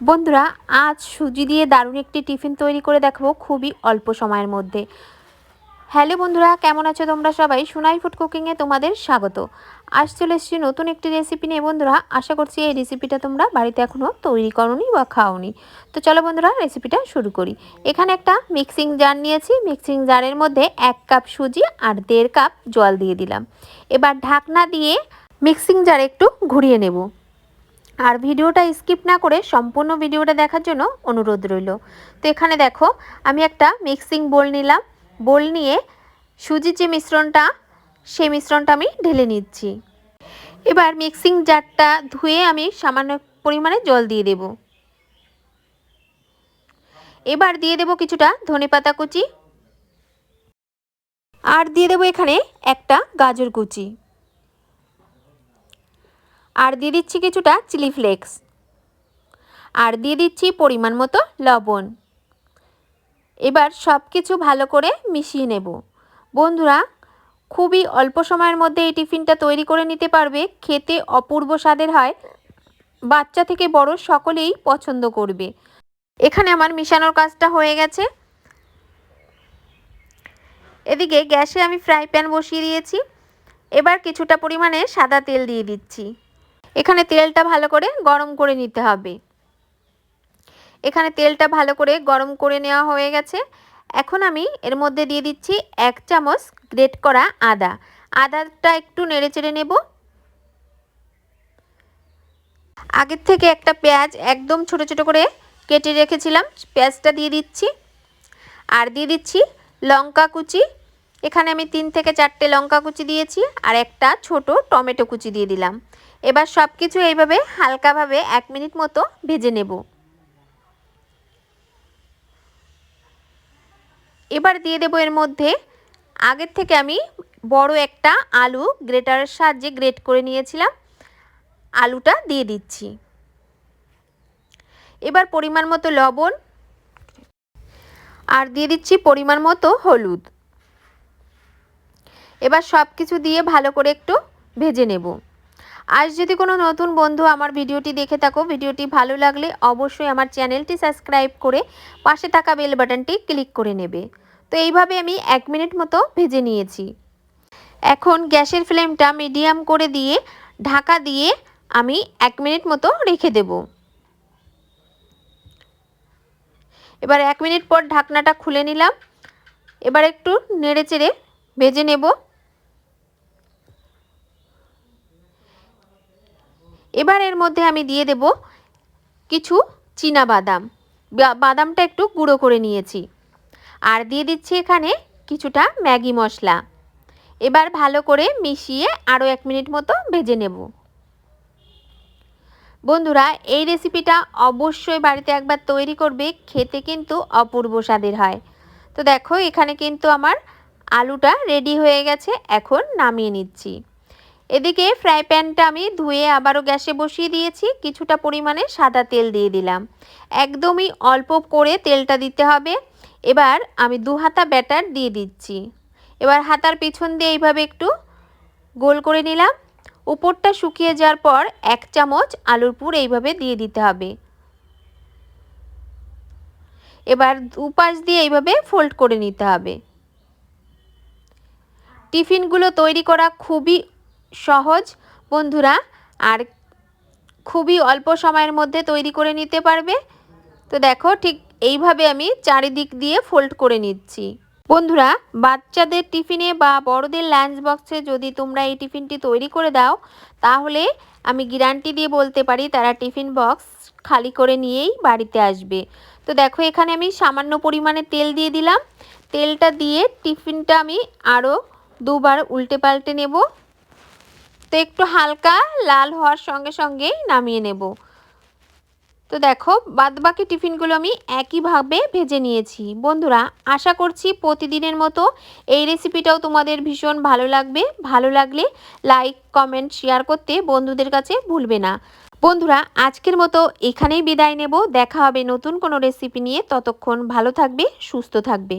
বন্ধুরা, আজ সুজি দিয়ে দারুণ একটি টিফিন তৈরি করে দেখাবো খুবই অল্প সময়ের মধ্যে। হ্যালো বন্ধুরা, কেমন আছো তোমরা সবাই? সোনাই ফুড কুকিংয়ে তোমাদের স্বাগত। আজ চলে এসেছি নতুন একটি রেসিপি নিয়ে। বন্ধুরা, আশা করছি এই রেসিপিটা তোমরা বাড়িতে এখনও তৈরি করনি বা খাওনি। তো চলো বন্ধুরা রেসিপিটা শুরু করি। এখানে একটা মিক্সিং জার নিয়েছি। মিক্সিং জারের মধ্যে এক কাপ সুজি আর দেড় কাপ জল দিয়ে দিলাম। এবার ঢাকনা দিয়ে মিক্সিং জার একটু ঘুরিয়ে নেব। আর ভিডিওটা স্কিপ না করে সম্পূর্ণ ভিডিওটা দেখার জন্য অনুরোধ রইল। তো এখানে দেখো, আমি একটা মিক্সিং বোল নিলাম। বোল নিয়ে সুজির যে মিশ্রণটা, সেই মিশ্রণটা আমি ঢেলে নিচ্ছি। এবার মিক্সিং জারটা ধুয়ে আমি সামান্য পরিমাণে জল দিয়ে দেব। এবার দিয়ে দেব কিছুটা ধনেপাতা কুচি। আর দিয়ে দেবো এখানে একটা গাজর কুচি। আর দিয়ে দিচ্ছি কিছুটা চিলি ফ্লেক্স। আর দিয়ে দিচ্ছি পরিমাণ মতো লবণ। এবার সব কিছু ভালো করে মিশিয়ে নেব। বন্ধুরা, খুবই অল্প সময়ের মধ্যে এই টিফিনটা তৈরি করে নিতে পারবে। খেতে অপূর্ব স্বাদের হয়। বাচ্চা থেকে বড় সকলেই পছন্দ করবে। এখানে আমার মিশানোর কাজটা হয়ে গেছে। এদিকে গ্যাসে আমি ফ্রাই প্যান বসিয়ে দিয়েছি। এবার কিছুটা পরিমাণে সাদা তেল দিয়ে দিচ্ছি। এখানে তেলটা ভালো করে গরম করে নিতে হবে। এখানে তেলটা ভালো করে গরম করে নেওয়া হয়ে গেছে। এখন আমি এর মধ্যে দিয়ে দিচ্ছি এক চামচ গ্রেট করা আদা। আদাটা একটু নেড়ে চেড়ে নেব। আগের থেকে একটা পেঁয়াজ একদম ছোট ছোট করে কেটে রেখেছিলাম। পেঁয়াজটা দিয়ে দিচ্ছি। আর দিয়ে দিচ্ছি লঙ্কা কুচি এখানে আমি তিন থেকে চারটে লঙ্কা কুচি দিয়েছি আর একটা ছোট টমেটো কুচি দিয়ে দিলাম। এবার সব কিছু এইভাবে হালকাভাবে এক মিনিট মতো ভেজে নেব। এবার দিয়ে দেবো এর মধ্যে আগের থেকে আমি বড় একটা আলু গ্রেটারের সাহায্যে গ্রেট করে নিয়েছিলাম। আলুটা দিয়ে দিচ্ছি। এবার পরিমাণ মতো লবণ আর দিয়ে দিচ্ছি পরিমাণ মতো হলুদ। এবার সব কিছু দিয়ে ভালো করে একটু ভেজে নেব। আজ যদি কোনো নতুন বন্ধু আমার ভিডিওটি দেখে থাকো, ভিডিওটি ভালো লাগলে অবশ্যই আমার চ্যানেলটি সাবস্ক্রাইব করে পাশে থাকা বেল বাটনটি ক্লিক করে নেবে। তো এইভাবে আমি এক মিনিট মতো ভেজে নিয়েছি। এখন গ্যাসের ফ্লেমটা মিডিয়াম করে দিয়ে, ঢাকা দিয়ে আমি এক মিনিট মতো রেখে দেব। এবার এক মিনিট পর ঢাকনাটা খুলে নিলাম। এবার একটু নেড়ে চেড়ে ভেজে নেব। এবার এর মধ্যে আমি দিয়ে দেব কিছু চীনা বাদাম। বাদামটা একটু গুঁড়ো করে নিয়েছি। আর দিয়ে দিচ্ছি এখানে কিছুটা ম্যাগি মশলা। এবার ভালো করে মিশিয়ে আরও এক মিনিট মতো ভেজে নেব। বন্ধুরা, এই রেসিপিটা অবশ্যই বাড়িতে একবার তৈরি করবে, খেতে কিন্তু অপূর্ব স্বাদের হয়। তো দেখো, এখানে কিন্তু আমার আলুটা রেডি হয়ে গেছে, এখন নামিয়ে নিচ্ছি। এদিকে ফ্রাই প্যানটা আমি ধুয়ে আবারও গ্যাসে বসিয়ে দিয়েছি, কিছুটা পরিমাণে সাদা তেল দিয়ে দিলাম। একদমই অল্প করে তেলটা দিতে হবে। এবার আমি দু হাতা ব্যাটার দিয়ে দিচ্ছি। এবার হাতার পিছন দিয়ে এইভাবে একটু গোল করে নিলাম। উপরটা শুকিয়ে যাওয়ার পর এক চামচ আলুর পুর এইভাবে দিয়ে দিতে হবে। এবার দুপাশ দিয়ে এইভাবে ফোল্ড করে নিতে হবে। টিফিনগুলো তৈরি করা খুবই সহজ। বন্ধুরা, আর খুবই অল্প সময়ের মধ্যে তৈরি করে নিতে পারবে। তো দেখো, ঠিক এইভাবে আমি চারিদিক দিয়ে ফোল্ড করে নিচ্ছি। বন্ধুরা, বাচ্চাদের টিফিনে বা বড়দের লাঞ্চ বক্সে যদি তোমরা এই টিফিনটি তৈরি করে দাও, তাহলে আমি গ্যারান্টি দিয়ে বলতে পারি, তারা টিফিন বক্স খালি করে নিয়েই বাড়িতে আসবে। তো দেখো, এখানে আমি সামান্য পরিমাণে তেল দিয়ে দিলাম। তেলটা দিয়ে টিফিনটা আমি আরও দুবার উল্টে পাল্টে নেব। তো একটু হালকা লাল হওয়ার সঙ্গে সঙ্গেই নামিয়ে নেব। তো দেখো, বাদবাকি টিফিনগুলো আমি একইভাবে ভেজে নিয়েছি। বন্ধুরা, আশা করছি প্রতিদিনের মতো এই রেসিপিটাও তোমাদের ভীষণ ভালো লাগবে। ভালো লাগলে লাইক কমেন্ট শেয়ার করতে বন্ধুদের কাছে ভুলবে না। বন্ধুরা, আজকের মতো এখানেই বিদায় নেব। দেখা হবে নতুন কোনো রেসিপি নিয়ে। ততক্ষণ ভালো থাকবে, সুস্থ থাকবে।